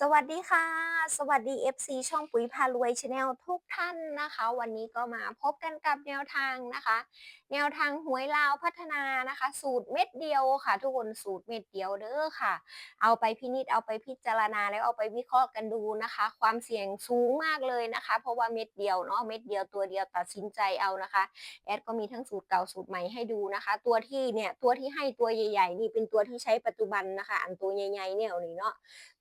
สวัสดีค่ะ สวัสดี FC ช่องปุ๋ยพารวยชาแนลทุกท่านนะคะ วันนี้ก็มาพบกันกับแนวทางนะคะ แนวทางหวยลาวพัฒนานะคะ สูตรเม็ดเดียวค่ะ ทุกคนสูตรเม็ดเดียวเด้อค่ะ เอาไปพินิจเอาไปพิจารณาแล้วเอาไปวิเคราะห์กันดูนะคะ ความเสี่ยงสูงมากเลยนะคะ เพราะว่าเม็ดเดียวเนาะเม็ดเดียวตัวเดียวตัดสินใจเอานะคะแอดก็มีทั้งสูตรเก่าสูตรใหม่ให้ดูนะคะ ตัวที่เนี่ยตัวที่ให้ตัวใหญ่ ๆ นี่เป็นตัวที่ใช้ปัจจุบันนะคะ อันตัวใหญ่ๆเนี่ยนี่เนาะ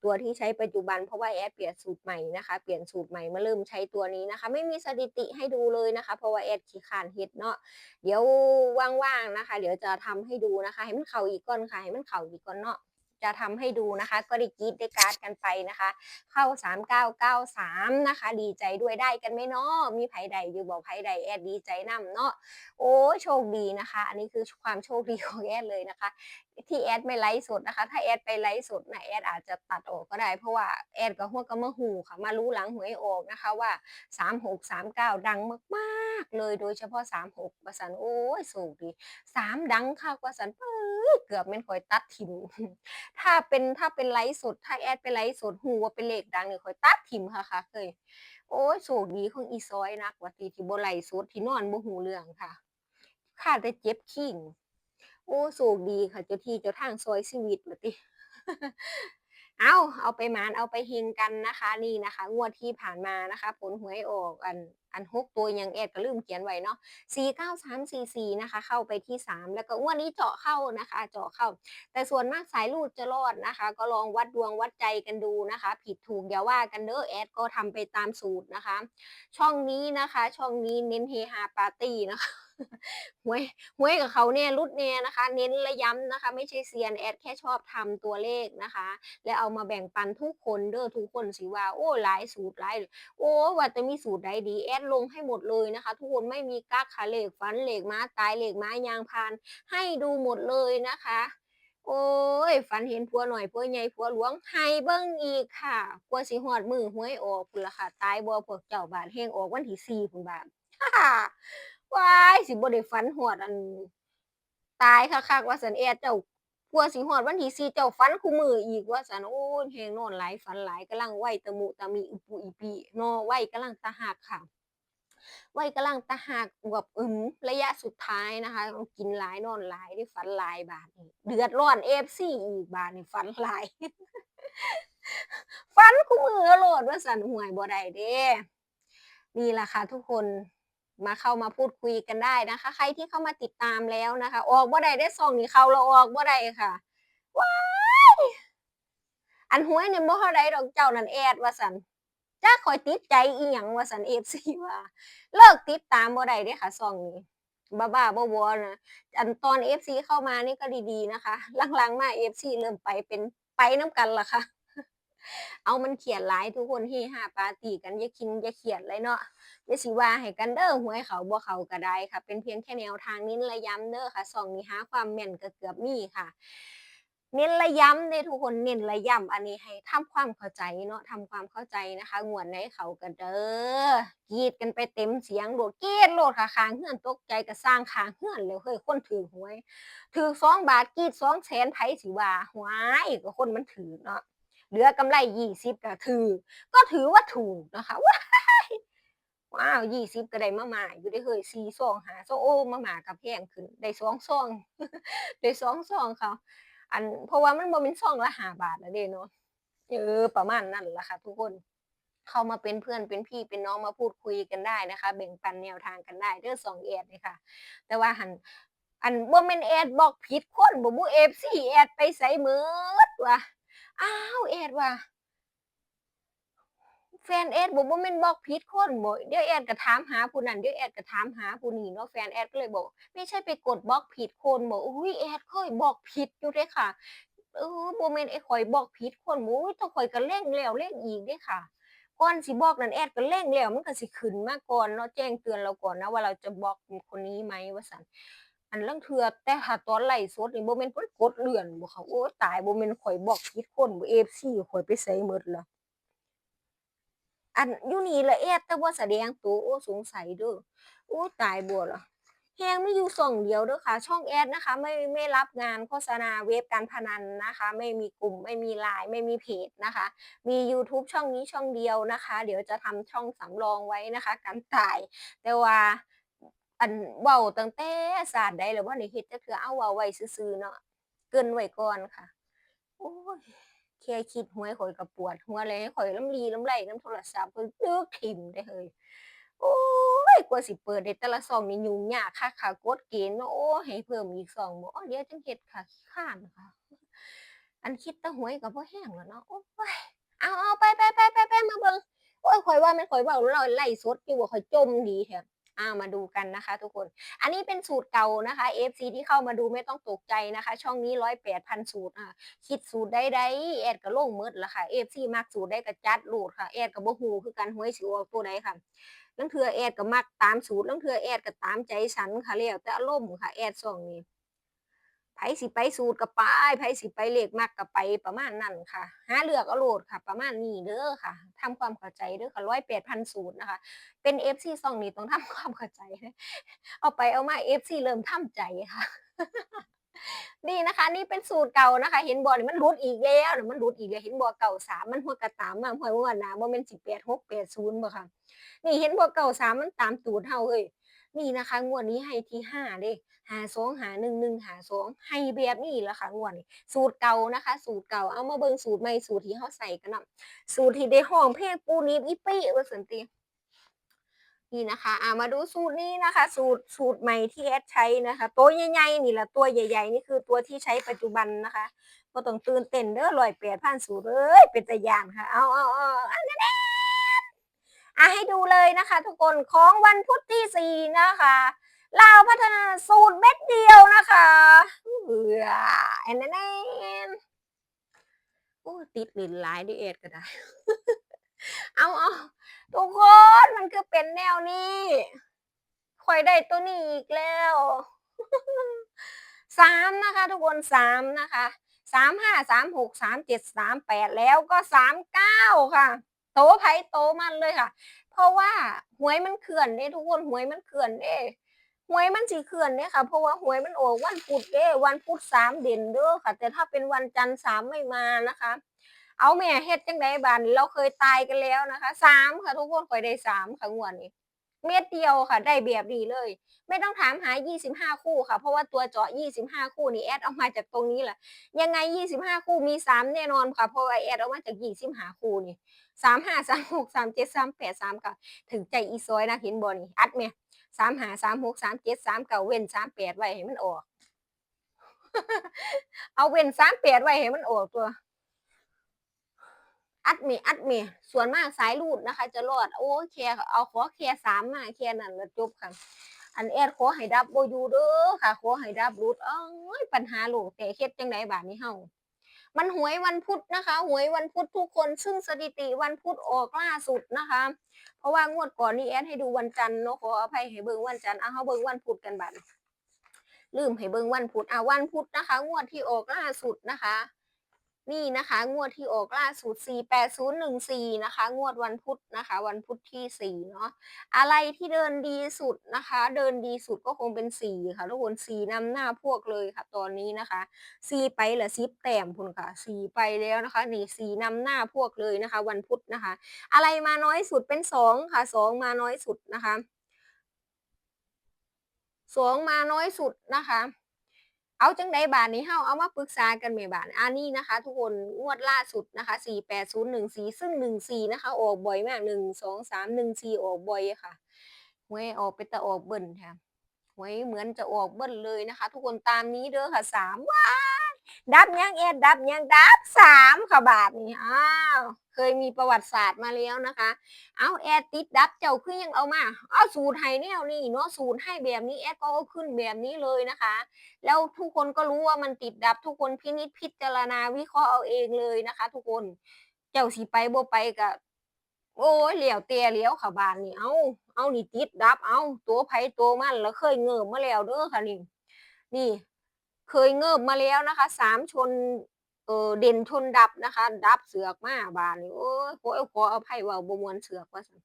ตัวที่ใช้ปัจจุบันเพราะว่าแอดเปลี่ยนสูตรใหม่นะคะเปลี่ยนสูตรใหม่มาเริ่มใช้ตัวนี้นะคะ ไม่มีสถิติให้ดูเลยนะคะ เพราะว่าแอดขี้ขานเฮ็ดเนาะเดี๋ยวว่างๆนะคะ เดี๋ยวจะทำให้ดูนะคะ ให้มันเข่าอีกก่อนค่ะให้มันเข่าอีกก่อนเนาะจะทำให้ดูนะคะ ก็ได้กีดได้การ์ดกันไปนะคะ เข้า 3993 นะคะ ดีใจด้วยได้กันไหมเนาะมีไผใดอยู่บอกไผใดแอดดีใจนํเนาะโอ้โชคดีนะคะ อันนี้คือความโชคดีของแอดเลยนะคะที่แอดไม่ไลฟ์สดนะคะ ถ้าแอดไปไลฟ์สดนะแอดอาจจะตัดออกก็ได้ เพราะว่าแอดกับหัวก็มาหูค่ะ มารู้หลังหวยออกนะคะว่า 36 39 ดังมากๆ เลยโดยเฉพาะ 36ว่าสันโอ้ยสูงดี 3 ดังค่ะว่าสันปื้อเกือบแม่นข่อยตัดทิม ถ้าเป็นถ้าเป็นไลฟ์สด ถ้าแอดไปไลฟ์สดหูว่าเป็นเลขดังนี่ข่อยตัดทิมค่ะค่ะเคยโอ้ยโชคดีของอีซอยนักว่าติที่บไลฟ์สดที่นอนบ่หูเรื่องค่ะข้าแต่เจ็บขิง โอ้โชคดีค่ะ เจ้าที่เจ้าทางซอยชีวิตว่าติเอาเอาไปหมานเอาไปเฮงกันนะคะ นี่นะคะ งวดที่ผ่านมานะคะ ผลหวยออกอันอัน6ตัวยังแอดก็ลืมเขียนไว้เนาะ49344นะคะ เข้าไปที่3แล้วก็งวดนี้เจาะเข้านะคะ เจาะเข้า แต่ส่วนมากสายรูดจะรอดนะคะ ก็ลองวัดดวงวัดใจกันดูนะคะ ผิดถูกอย่าว่ากันเด้อแอดก็ทำไปตามสูตรนะคะ ช่องนี้นะคะ ช่องนี้เน้นเฮฮาปาร์ตี้นะคะ หวยหวยกับเขาเนี่ยรุดเนี่ยนะคะ เน้นระย้ำนะคะ ไม่ใช่เซียนแอดแค่ชอบทำตัวเลขนะคะ แล้วเอามาแบ่งปันทุกคนเด้อทุกคนสิว่าโอ้หลายสูตรหลายโอ้ว่าจะมีสูตรใดดีแอดลงให้หมดเลยนะคะ ทุกคนไม่มีกักค่ะเลขฟันเหลขม้าตายเหลขม้ายางพาน ให้ดูหมดเลยนะคะโอ้ย ฝันเห็นผัวหน่อยผัวใหญ่ผัวหลวงให้เบิ่งอีกค่ะกว่าสิฮอดมือหวยออกพุ่นละค่ะ ตายบ่พวกเจ้าบาดแฮงออกวันที่4พุ่นบาด ว้ายสิบ่ได้ฝันฮอดอัน ตายคักๆว่าซั่นแอดเจ้ากว่าสิฮอดวันที่4เจ้าฝันคุมื้ออีกว่าซั่นโอ้ยแฮงนอนหลายฝันหลายกำลังวัยตะมุตะมิอิปุอิปิเนาะวัยกำลังตะหักค่ะวัยกำลังตะหักอวบอึมระยะสุดท้ายนะคะกินหลายนอนหลายได้ฝันหลายบาดนี้เดือดร้อน FC อีกบาดนี้ฝันหลายฝันคุมื้อโลดว่าซั่นหวยบ่ได้เด้นี่แหละค่ะทุกคน มาเข้ามาพูดคุยกันได้นะคะ ใครที่เข้ามาติดตามแล้วนะคะ ออกบ่ได้ได้ส่องนี่เข้าเราออกบ่ได้ค่ะว้ายอันหวยเนี่ยบ่เท่าใดดอกเจ้านั่นแอดว่าซั่นจ้าคอยติดใจอีหยังว่าซั่น FC ว่า เลิกติดตามบ่ได้เด้ค่ะส่องนี้บ้าๆบอๆนะอันตอน FC เข้ามานี่ก็ดีๆนะคะหลังๆมา FC เริ่มไปเป็นไปนํกันละค่ะ เอามันเครียดหลายทุกคนเฮฮาปาร์ตีกันอย่าคิดอย่าเครียดเลยเนาะอย่าสิว่าให้กันเด้อหวยเขาบ่เขาก็ได้ค่ะ เป็นเพียงแค่แนวทางเน้นระย้ำเด้อค่ะส่องนี้หาความแม่นก็เกือบมีค่ะ เน้นระย้ำเด้ทุกคนเน้นระย้ำอันนี้ให้ทำความเข้าใจเนาะทำความเข้าใจนะคะงวดไหนเขาก็เด้อกรีดกันไปเต็มเสียงโลดกรีดโลดค่ะข้างเฮือนตกใจก็สร้างข้างเฮือนแล้วเฮ้ยคนถือหวย ถือ2บาทกรีด2แสนไผสิว่าหวยก็คนมันถือเนาะ เหลือกำไร20ก็ถือ ก็ถือว่าถูกนะคะว้ายว้าว20ก็ได้มาหม่าอยู่เด้เฮ้ย4ซอง5ซองโอ้มาหมาก็แพงขึ้นได้2ซองได้2ซองเขาอันเพราะว่ามันบ่แม่นซองละ5บาทแล้วเด้เนาะเออประมาณนั้นแหละค่ะทุกคนเข้ามาเป็นเพื่อนเป็นพี่เป็นน้องมาพูดคุยกันได้นะคะ แบ่งปันแนวทางกันได้เด้อ2แอดนี่ค่ะ แต่ว่าหันอันบ่แม่นแอดบอกผิดคนบ่บุ FC แอดไปไสหมดวะ อ้าวแอดว่าแฟนแอดบอกบ่แม่นบอกผิดคนบ่เดี๋ยวแอดก็ถามหาผู้นั้นเดี๋ยวแอดก็ถามหาผู้นี้เนาะแฟนแอดก็เลยบอก ไม่ใช่ไปกดบอกผิดคนบ่อุ๊ยแอดเคยบอกผิดอยู่เด้ค่ะเออบ่แม่นไอ้ข้อยบอกผิดคนบ่อุ๊ยแต่ข้อยก็เร่งแล้วเร่งอีกเด้ค่ะก่อนสิบอกนั่นแอดก็เร่งแล้วมันก็สิขึ้นมาก่อนเนาะแจ้งเตือนเราก่อนนะว่าเราจะบอกคนนี้ไหมว่าซั่น อันลางเทื่อแต่ถ้าตอนไลฟ์สดนี่บ่แม่นเพิ่นกดเลื่อนบ่ค่ะโอ๊ยตายบ่แม่นข้อยบอกผิดคนบ่ FC ข้อยไปไสหมดละอันอยู่นี่ละแอดแต่บ่าแสดงตัวโอ้สงสัยเด้อโอ้ตายบ่ล่ะแฮงไมีอยู่ช่องเดียวเด้อค่ะ ช่องแอดนะคะ ไม่ไม่รับงานโฆษณาเว็บการพนันนะคะ ไม่มีกลุ่มไม่มี LINE ไม่มีเพจนะคะ มียูทูบช่องนี้ช่องเดียวนะคะ เดี๋ยวจะทำช่องสำรองไว้นะคะการถ่าย แต่ว่า อันเว้าตั้งแต่ชาสติใดแล้วบ่ได้เฮ็ดจักเทื่อเอาเว้าไว้ซื่อๆเนาะเกินไว้ก่อนค่ะ โอ๊ยแค่คิดหวยข้อยก็ปวด หัวแล้วข้อยลำลีลำไรน้ำโทรศัพท์ข้อยตึกถิ้มเด้เฮ้ยโอ๊ยกว่าสิเปิดได้แต่ละช่องนี่ยุ่งยากคักค่ะกฎเกณฑ์เนาะโอ้ให้เพิ่มอีกช่องบ่เดี๋ยวจังเฮ็ดค่ะข้านค่ะ อันคิดต่หวยก็พอแรงแล้วเนาะโอ๊ยเอาๆไปๆๆๆมาเบิ่งโอ๊ยข้อยว่าม่นข้อยเว้าแล้วไลฟ์สดอยู่บ่ข้อยจมดีแท้ อามาดูกันนะคะ ทุกคน อันนี้เป็นสูตรเก่านะคะ FC ที่เข้ามาดูไม่ต้องตกใจนะคะ ช่องนี้ร้อยแปดพันสูตรอ่าคิดสูตรได้ๆแอดก็ลงมืดละค่ะ FC มักสูตรได้ก็จัดโลดค่ะแอดกับ่ฮู้คือการหวยสิวตัวใดค่ะลังเทื่อแอดก็มักตามสูตรลังเทื่อแอดก็ตามใจฉันค่ะเรียกแต่อารมณ์ค่ะแอดส่องนี้ สิไปสูตรก็ไปไผสิไปเลขมักก็ไปประมาณนั้นค่ะหาเลือกเอาโลดค่ะ ประมาณนี้เด้อค่ะทำความเข้าใจเด้อค่ะ108,000สูตรนะคะ เป็น FC ช่องนี้ต้องทำความเข้าใจ เอาไปเอามา FC เริ่มทำใจค่ะนี่นะคะ นี่เป็นสูตรเก่านะคะ เห็นบ่นี่มันหลุดอีกแล้วนี่มันหลุดอีกแล้วเห็นบ่93มันหัวก็ตามมาห้วยงวดหน้าบ่แม่นสิ8680บ่ค่ะ นี่เห็นบ่93มันตามตูดเราเฮ้ย นี่นะคะงวดนี้ให้ที่5เด้52 51 52ให้แบบนี้แล่ะค่ะงวดนี้สูตรเก่านะคะ สูตรเก่าเอามาเบิ่งสูตรใหม่สูตรที่เราใส่กันนะสูตรที่ได้ร้องเพลงปูนีบอีปี้ว่าซั่นตินี่นะคะอ่ามาดูสูตรนี้นะคะ สูตรสูตรใหม่ที่แอดใช้นะคะตัวใหญ่ๆนี่แหละตัวใหญ่ ๆ นี่คือตัวที่ใช้ปัจจุบันนะคะบ่ต้องตื่นเต้นเด้อ108,000สูตรเอ้ยเป็นตาย้านค่ะ เอาๆๆอันน่ๆ อ่าให้ดูเลยนะคะทุกคนของวันพุธที่4นะคะลาวพัฒนาสูตรเม็ดเดียวนะคะเอื้ออันแน่ๆโอ้ติดเล่นหลายด้อแอดก็ได้ เอาๆทุกคนมันคือเป็นแนวนี้ข้อยได้ตัวนี้อีกแล้ว3นะคะทุกคน3นะคะ35 36 37 38แปดแล้วก็39ค่ะ โตไผโตมันเลยค่ะ เพราะว่าหวยมันเคลื่อนเด้ทุกคนหวยมันเคลื่อนเด้หวยมันสิเคลื่อนเด้ค่ะ เพราะว่าหวยมันออกวันพุธเด้วันพุธ3เด่นเด้อค่ะ แต่ถ้าเป็นวันจันทร์3ไม่มานะคะ เอาแม่เฮ็ดจังใดบัดนี้เราเคยตายกันแล้วนะคะ3ค่ะ ทุกคนข้อยได้3ค่ะงวดนี้เม็ดเดียวค่ะ ได้แบบนี้เลย ไม่ต้องถามหา 25 คู่ค่ะ เพราะว่าตัวเจาะ 25 คู่นี่แอดเอามาจากตรงนี้แหละยังไง 25 คู่มี 3 แน่นอนค่ะ เพราะว่าแอดเอามาจาก25 คู่นี่ สามห้าสามหกสามเจ็ดสามแปดสามเก้าถึงใจอีซอยนะเห็นบอนี่อัดไหมสามห้าสามหกสามเจ็ดสามเก้าเว้นสามแปดไว้ให้มันออก เอาเว้นสามแปดไว้ให้มันออกตัว อัดเมอัดเมส่วนมากสายรูดนะคะ จะรอด โอ้แคร์เอาขอแคร์สามมาแคร์นั่นแล้วจบค่ะอันแอดขอให้ดับโบยูเด้อค่ะขอให้ดับรูดเอ้ยปัญหาลูกแต่เคล็ดจังไดบาทนี้เฮา มันหวยวันพุธนะคะหวยวันพุธทุกคนซึ่งสถิติวันพุธออกล่าสุดนะคะ เพราะว่างวดก่อนนี่แอดให้ดูวันจันทร์เนาะขออภัยให้เบิ่งวันจันทร์เอาเขาเบิ่งวันพุธกันบัดลืมให้เบิ่งวันพุธอ่าวันพุธนะคะ งวดที่ออกล่าสุดนะคะ นี่นะคะ งวดที่ออกล่าสุด 48014 นะคะ งวดวันพุธนะคะ วันพุธที่ 4 เนาะอะไรที่เดินดีสุดนะคะ เดินดีสุดก็คงเป็น 4 ค่ะทุกคน4นำหน้าพวกเลยค่ะ ตอนนี้นะคะ4ไปละ10แต้มพู้นค่ะ4ไปแล้วนะคะ นี่4นำหน้าพวกเลยนะคะ วันพุธนะคะ อะไรมาน้อยสุดเป็น 2 ค่ะ 2 มาน้อยสุดนะคะ 2 มาน้อยสุดนะคะ เอาจังไดบาทนี้เฮาเอามาปรึกษากันแม่บาทอันนี้นะคะ ทุกคนงวดล่าสุดนะคะ48014ซึ่ง14นะคะ ออกบ่อยมาก 1 2 3 14ออกบ่อยค่ะหวยออกไปตะออกเบิ่นค่ะหวยเหมือนจะออกเบิ่นเลยนะคะ ทุกคนตามนี้เด้อค่ะ3วัน ดับยังแอดดับยังดับ3ค่ะบาดนี้อ้าวเคยมีประวัติศาสตร์มาแล้วนะคะ เอาแอดติดดับเจ้าคือยังเอามาเอาสูตรให้แนวนี้เนาะสูตรให้แบบนี้แอดก็ขึ้นแบบนี้เลยนะคะ แล้วทุกคนก็รู้ว่ามันติดดับทุกคนพินิจพิจารณาวิเคราะห์เอาเองเลยนะคะ ทุกคนเจ้าสิไปโบไปก็โอ๊ยแล้วแต่แล้วค่ะบาดนี้เอ้าเอานี่ติดดับเอาตัวไผตัวมันแล้วเคยเงิบมาแล้วเด้อค่ะนี่นี่ เคยเงิบมาแล้วนะคะ3ชนเออเด่นชนดับนะคะ ดับเสือกมาบาดนี้โอ๊ยขอขออภัยเว้าบมวนเสือกว่าซั่น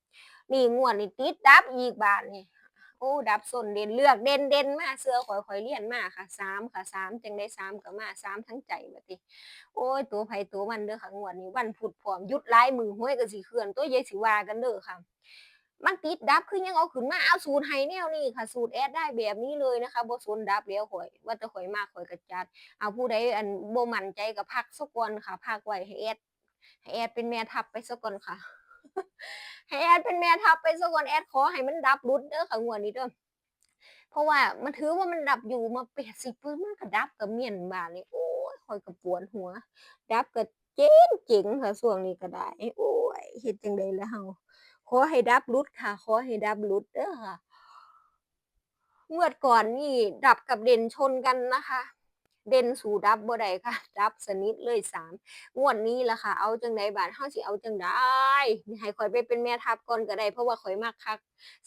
นี่งวดนี้ติดดับอีกบาดนี้โอ้ดับสนเด่นเลือกเด่นเด่นมาเสือข่อยข่อยเลี่ยนมาค่ะสามค่ะสามจังได้สามก็มาสามทั้งใจบัดนี้โอ้ยตัวไผตัวมันเด้อค่ะงวดนี้วันพุธพร้อมยุดหลายมือห้วยก็สิเคลื่อนตัวยายสิว่ากันเด้อค่ะ มันติดดับคือยังเอาขึ้นมาเอาสูตรให้แนวนี้ค่ะ สูตรแอดได้แบบนี้เลยนะคะบ่สนดับแล้วข่อย ว่าแต่ข่อยมากข่อยก็จัด เอาผู้ใดอันบ่มั่นใจก็พักสกอนค่ะพักไว้ให้แอดให้แอดเป็นแม่ทัพไปสกอนค่ะให้แอดเป็นแม่ทัพไปสกอนแอดขอให้มันดับรุดเด้อค่ะงวดนี้เด้อเพราะว่ามันถือว่ามันดับอยู่มา80ปื้นมันก็ดับกับเมียนบาดนี่โอ้ยข่อยก็ปวดหัว ดับก็เจ๋งเจ๋งค่ะช่วงนี้ก็ได้ โอ้ยเฮ็ดจังได๋ล่ะเฮา ขอให้ดับรุดค่ะ ขอให้ดับรุดเด้อค่ะงวดก่อนนี่ ดับกับเด่นชนกันนะคะ เด่นสู่ดับบ่ได้ค่ะ ดับสนิทเลยสามงวดนี้ล่ะค่ะ เอาจังไดบาดเฮาสิเอาจังไดให้ข่อยไปเป็นแม่ทัพก่อนก็ได้เพราะว่าข่อยมักคัก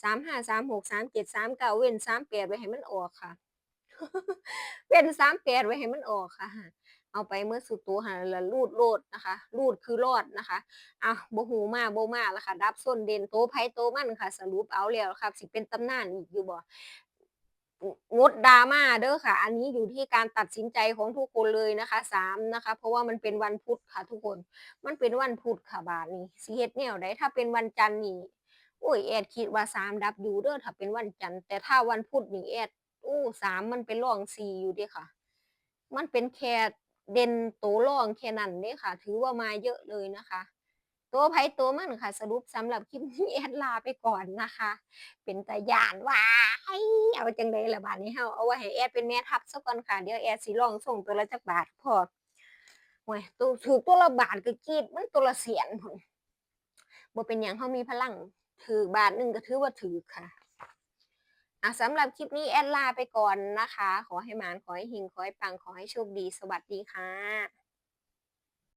35 36 37 39เก้าเว้น38ไว้ให้มันออกค่ะ เว้น38ไว้ให้มันออกค่ะ เอาไปเมื่อสุดตัวหันละรูดโลดนะคะ รูดคือรอดนะคะอะบหูมาโบมาแล้วค่ะ ดับส้นเด่นโตไผโตมันค่ะ สรุปเอาแล้วครับสิเป็นตำนานอีกอยู่บ่งดดราม่าเด้อค่ะ อันนี้อยู่ที่การตัดสินใจของทุกคนเลยนะคะสามนะคะ เพราะว่ามันเป็นวันพุธค่ะทุกคน มันเป็นวันพุธค่ะบาดนี้สิเฮ็ดแนวใดถ้าเป็นวันจันทร์นี่โอ้ยแอดคิดว่าสามดับอยู่เด้อถ้าเป็นวันจันทร์แต่ถ้าวันพุธนี่แอดอู้สามมันเป็นรองสี่อยู่เด้ค่ะ มันเป็นแค่ เด่นตัวรองแค่นั้นเด้ค่ะ ถือว่ามาเยอะเลยนะคะ ตัวไผตัวมันค่ะ สรุปสำหรับคลิปนี้แอดลาไปก่อนนะคะ เป็นตาย่านว่าเอาจังไดละบาดนี้เฮาเอาไว้ให้แอดเป็นแม่ทัพซะก่อนค่ะ เดี๋ยวแอดสิลองส่งตัวละจักบาทพอโอ้ยตัวถือตัวละบาทก็กีดมันตัวละเสียนพุ่นบ่เป็นหยังเฮามีพลังถือบาทหนึงก็ถือว่าถือค่ะ อะสำหรับคลิปนี้แอดลาไปก่อนนะคะ ขอให้หมาน ขอให้หิง ขอให้ปัง ขอให้โชคดี สวัสดีค่ะ